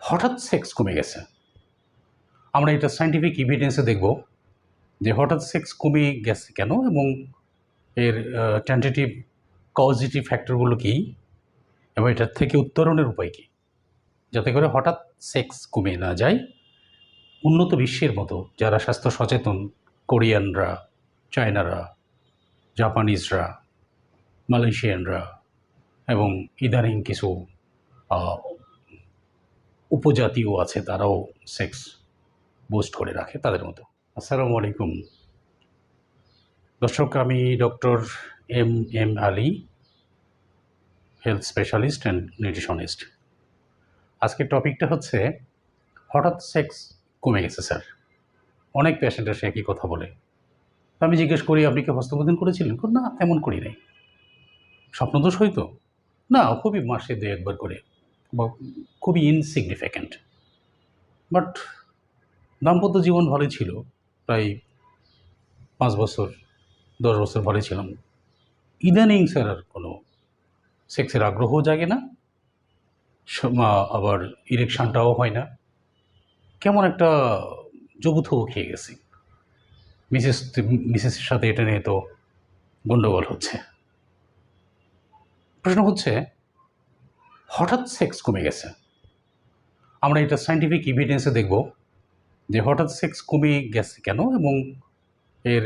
হঠাৎ সেক্স কমে গেছে। আমরা এটা সাইন্টিফিক ইভিডেন্সে দেখব যে হঠাৎ সেক্স কমে গেছে কেন এবং এর টেন্টেটিভ কজিটিভ ফ্যাক্টরগুলো কী এবং এটার থেকে উত্তরণের উপায় কী? যাতে করে হঠাৎ সেক্স কমে না যায় উন্নত বিশ্বের মতো, যারা স্বাস্থ্য সচেতন, কোরিয়ানরা, চায়নারা, জাপানিজরা, মালয়েশিয়ানরা এবং ইদানিং কিছু উপজাতিও আছে, তারাও সেক্স বুস্ট করে রাখে তাদের মতো আসসালামু আলাইকুম। দর্শক, আমি doctor M M Ali health specialist and nutritionist আজকের টপিকটা হচ্ছে, হঠাৎ সেক্স কমে গেছে, স্যার। অনেক পেশেন্টের সে একই কথা বলে। আমি জিজ্ঞেস করি, আপনি কি হস্তবোধন করেছিলেন? না, তেমন করি নাই। স্বপ্ন স্বপ্নদোষ হইতো না, খুবই মাসে দু একবার করে। খুবই ইনসিগনিফিক্যান্ট বাট দাম্পত্য জীবন ভালোই ছিল, প্রায় পাঁচ বছর, দশ বছর ভালোই ছিলাম। ইদানিং স্যার আর কোনো সেক্সের আগ্রহ জাগে না আবার ইরেকশনটাও হয় না। কেমন একটা জবুথও খেয়ে গেছি। মিসেস মিসেসের সাথে এটা নিয়ে তো গণ্ডগোল হচ্ছে। প্রশ্ন হচ্ছে হঠাৎ সেক্স কমে গেছে। আমরা এটা সাইন্টিফিক ইভিডেন্সে দেখব যে হঠাৎ সেক্স কমে গেছে কেন এবং এর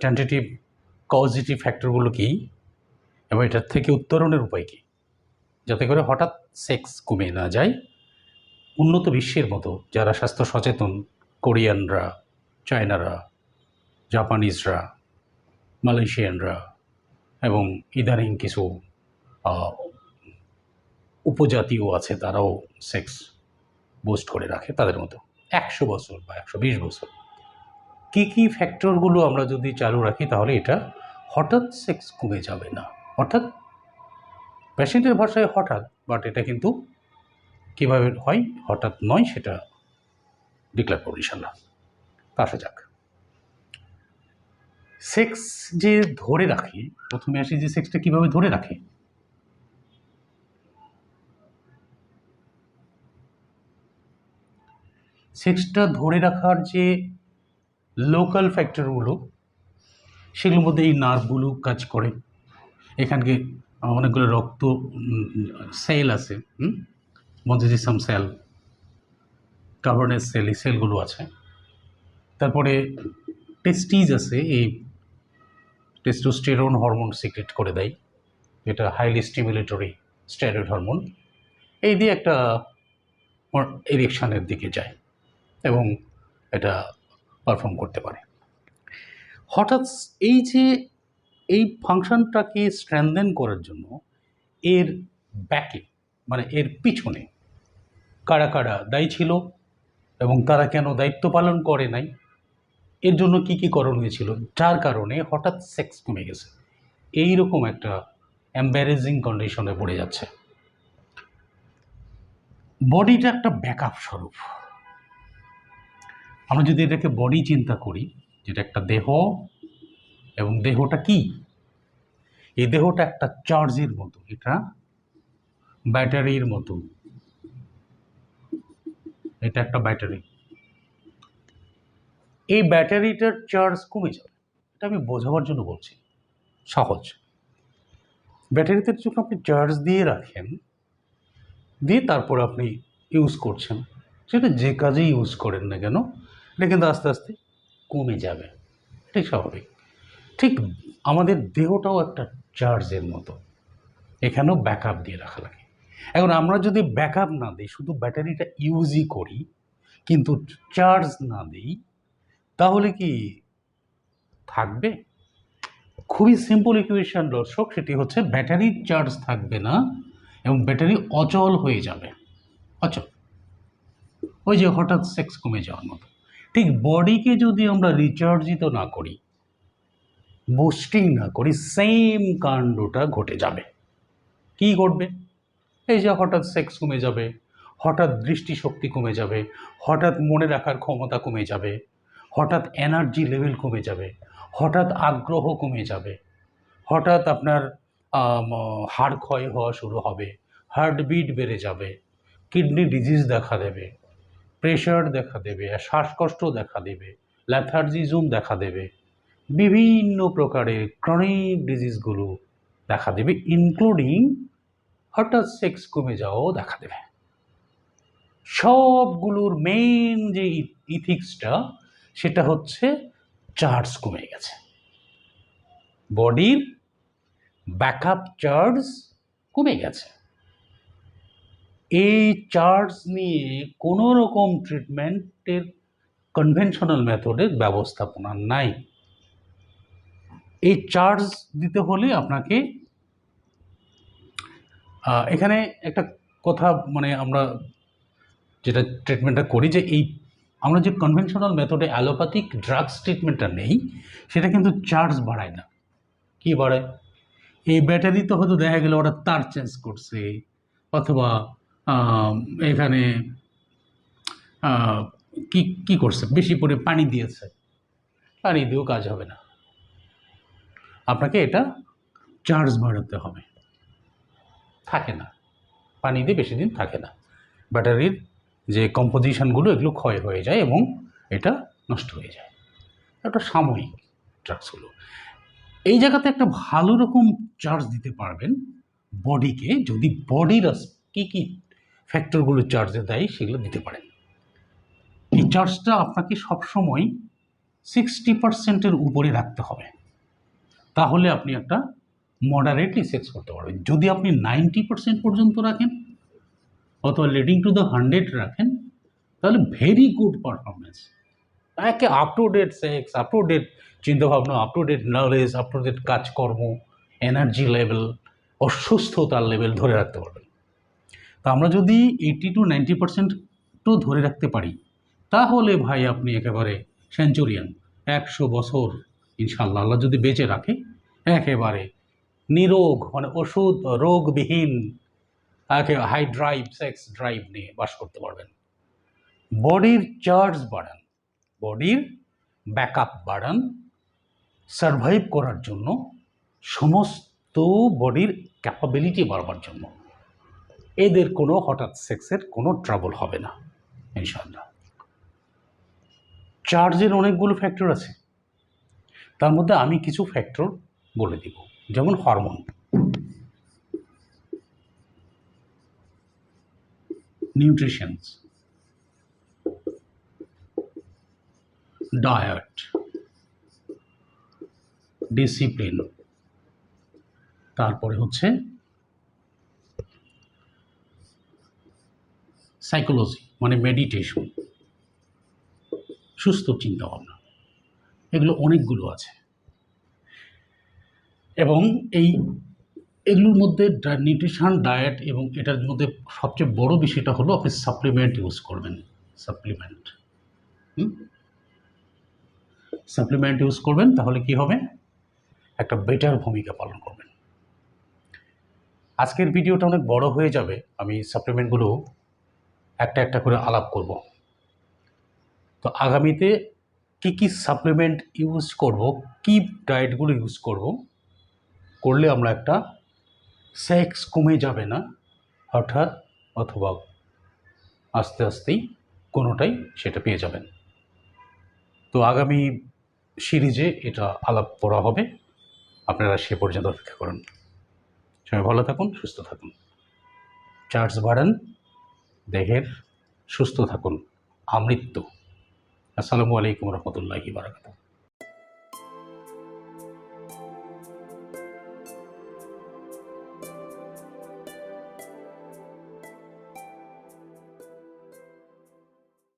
টেন্টেটিভ কজিটিভ ফ্যাক্টরগুলো কী এবং এটার থেকে উত্তরণের উপায় কী? যাতে করে হঠাৎ সেক্স কমে না যায় উন্নত বিশ্বের মতো, যারা স্বাস্থ্য সচেতন, কোরিয়ানরা, চায়নারা, জাপানিজরা, মালয়েশিয়ানরা এবং ইদানিং কিছু উপজাতিও আছে, তারাও সেক্স বোস্ট করে রাখে তাদের মতো একশো বছর বা একশো বিশ বছর। কী কী ফ্যাক্টরগুলো আমরা যদি চালু রাখি তাহলে এটা হঠাৎ সেক্স কমে যাবে না। অর্থাৎ পেশেন্টের ভাষায় হঠাৎ বাট এটা কিন্তু কীভাবে হয়? হঠাৎ নয়, সেটা ডিক্লেয়ার করব ইনশাল্লাহ আসা যাক। সেক্স যে ধরে রাখি, প্রথমে আসি যে সেক্সটা কীভাবে ধরে রাখে? সেক্সটা ধরে রাখার যে লোকাল ফ্যাক্টরগুলো সেগুলোর মধ্যে এই নার্ভগুলো কাজ করে। এখানকে অনেকগুলো রক্ত সেল আছে মঞ্জিসাম সেল কার্বনের সেল এই সেলগুলো আছে। তারপরে টেস্টিজ আছে, এই টেস্টোস্টেরন হরমোন সিক্রেট করে দেয়, যেটা হাইলি স্টিমুলেটরি স্টেরয়েড হরমোন এই দিয়ে একটা এরিকশানের দিকে যায়। এবং এটা পারফর্ম করতে পারে। হঠাৎ এই যে এই ফাংশনটাকে স্ট্রেনদেন করার জন্য এর ব্যাকে মানে এর পিছনে কারা কারা দায়ী ছিল এবং তারা কেন দায়িত্ব পালন করে নাই, এর জন্য কি কি করণ হয়েছিল যার কারণে হঠাৎ সেক্স কমে গেছে। এই রকম একটা এম্বারেজিং কন্ডিশনে পড়ে যাচ্ছে। বডিটা একটা ব্যাকআপ স্বরূপ। আমরা যদি এটাকে বডি চিন্তা করি, যেটা একটা দেহ, এবং দেহটা কি? এই দেহটা একটা চার্জের মতো, এটা ব্যাটারির মতো। এটা একটা ব্যাটারি এই ব্যাটারিটার চার্জ কমে যাবে। এটা আমি বোঝাবার জন্য বলছি। সহজ। ব্যাটারিতে যখন আপনি চার্জ দিয়ে রাখেন, দিয়ে তারপর আপনি ইউজ করছেন, সেটা যে কাজেই ইউজ করেন না কেন এটা কিন্তু আস্তে আস্তে কমে যাবে। এটাই স্বাভাবিক। ঠিক আমাদের দেহটাও একটা চার্জের মতো। এখানেও ব্যাকআপ দিয়ে রাখা লাগে। এখন আমরা যদি ব্যাকআপ না দিই, শুধু ব্যাটারিটা ইউজই করি, কিন্তু চার্জ না দিই, তাহলে কি থাকবে? খুবই সিম্পল ইকুয়েশন দর্শক, সেটি হচ্ছে ব্যাটারির চার্জ থাকবে না এবং ব্যাটারি অচল হয়ে যাবে। অচল। ওই যে হঠাৎ সেক্স কমে যাওয়ার মতো। ঠিক বডিকে যদি আমরা রিচার্জিত না করি, বুস্টিং না করি সেম কাণ্ডটা ঘটে যাবে। কি ঘটবে? এই যে হঠাৎ সেক্স কমে যাবে, হঠাৎ দৃষ্টিশক্তি কমে যাবে, হঠাৎ মনে রাখার ক্ষমতা কমে যাবে, হঠাৎ এনার্জি লেভেল কমে যাবে, হঠাৎ আগ্রহ কমে যাবে, হঠাৎ আপনার হাড় ক্ষয় হওয়া শুরু হবে হার্টবিট বেড়ে যাবে কিডনি ডিজিজ দেখা দেবে প্রেশার দেখা দেবে শ্বাসকষ্ট দেখা দেবে ল্যাথার্জিজম দেখা দেবে। বিভিন্ন প্রকারের ক্রনিক ডিজিজগুলো দেখা দেবে ইনক্লুডিং হঠাৎ সেক্স কমে যাওয়াও দেখা দেবে। সবগুলোর মেইন যে ইথিক্সটা সেটা হচ্ছে চার্জ কমে গেছে। বডির ব্যাকআপ চার্জ কমে গেছে। এই চার্জ নিয়ে কোনো রকম ট্রিটমেন্টের কনভেনশনাল মেথডের ব্যবস্থাপনা নাই। এই চার্জ দিতে হলে আপনাকে এখানে একটা কথা মানে আমরা যেটা ট্রিটমেন্টটা করি যে এই, আমরা যে কনভেনশনাল মেথডে অ্যালোপ্যাথিক ড্রাগস ট্রিটমেন্টটা নেই, সেটা কিন্তু চার্জ বাড়ায় না। কি বাড়ায়? এই ব্যাটারি তো হয়তো দেখা গেল ওরা তার চেঞ্জ করছে, অথবা এখানে কি কি করছে? বেশি করে পানি দিয়েছে। পানি দিয়েও কাজ হবে না। আপনাকে এটা চার্জ বাড়াতে হবে। থাকে না। পানি দিয়ে বেশি দিন থাকে না। ব্যাটারির যে কম্পোজিশনগুলো এগুলো ক্ষয় হয়ে যায় এবং এটা নষ্ট হয়ে যায়। একটা সাময়িক ড্রাগসগুলো এই জায়গাতে একটা ভালো রকম চার্জ দিতে পারবেন। বডিকে যদি বডির কী কী ফ্যাক্টরগুলো চার্জে দেয়, সেগুলো দিতে পারেন এই চার্জটা আপনাকে সবসময় সিক্সটি পার্সেন্টের উপরে রাখতে হবে। তাহলে আপনি একটা মডারেটলি সেক্স করতে পারবেন। যদি আপনি নাইনটি পার্সেন্ট পর্যন্ত রাখেন, অথবা লিডিং টু দ্য হান্ড্রেড রাখেন, তাহলে ভেরি গুড পারফরমেন্স একে up to date sex up to date চিন্তাভাবনা up to date knowledge up to date কাজকর্ম এনার্জি লেভেল অসুস্থতার লেভেল ধরে রাখতে পারবেন। তা আমরা যদি এইটি টু নাইনটি পার্সেন্টও ধরে রাখতে পারি, তাহলে ভাই আপনি একেবারে সেঞ্চুরিয়ান একশো বছর ইনশাল্লাহ আল্লাহ যদি বেঁচে রাখে, একেবারে নিরোগ মানে ওষুধ রোগবিহীন হাই ড্রাইভ সেক্স ড্রাইভ নিয়ে বাস করতে পারবেন। বডির চার্জ বাড়ান, বডির ব্যাকআপ বাড়ান সারভাইভ করার জন্য সমস্ত বডির ক্যাপাবিলিটি বাড়বার জন্য। এদের কোনো হঠাৎ সেক্সের কোনো ট্রাবল হবে না ইনশাল্লাহ চার্জের অনেকগুলো ফ্যাক্টর আছে। তার মধ্যে আমি কিছু ফ্যাক্টর বলে দিব, যেমন হরমোন। নিউট্রিশনস। ডায়েট। ডিসিপ্লিন। তারপরে হচ্ছে সাইকোলজি মানে মেডিটেশন সুস্থ চিন্তা ভাবনা এগুলো অনেকগুলো আছে। এবং এই, এগুলোর মধ্যে নিউট্রিশন ডায়েট এবং এটার মধ্যে সবচেয়ে বড় বিষয়টা হলো আপনি সাপ্লিমেন্ট ইউজ করবেন সাপ্লিমেন্ট সাপ্লিমেন্ট ইউজ করবেন, তাহলে কি হবে? একটা বেটার ভূমিকা পালন করবেন। আজকের ভিডিওটা অনেক বড় হয়ে যাবে, আমি সাপ্লিমেন্টগুলো একটা একটা করে আলাপ করব। তো আগামীতে কি কি সাপ্লিমেন্ট ইউজ করব, কি ডায়েটগুলো ইউজ করব, করলে আমরা একটা সেক্স কমে যাবে না হঠাৎ অথবা আস্তে আস্তেই কোনোটাই সেটা পেয়ে যাবেন। তো আগামী সিরিজে এটা আলাপ করা হবে। আপনারা সে পর্যন্ত অপেক্ষা করুন। সবাই ভালো থাকুন, সুস্থ থাকুন। চার্জ বাড়ান। দেহের সুস্থ থাকুন আমৃত্য। আসসালামু আলাইকুম রহমতুল্লাহি বারাকাতুহ।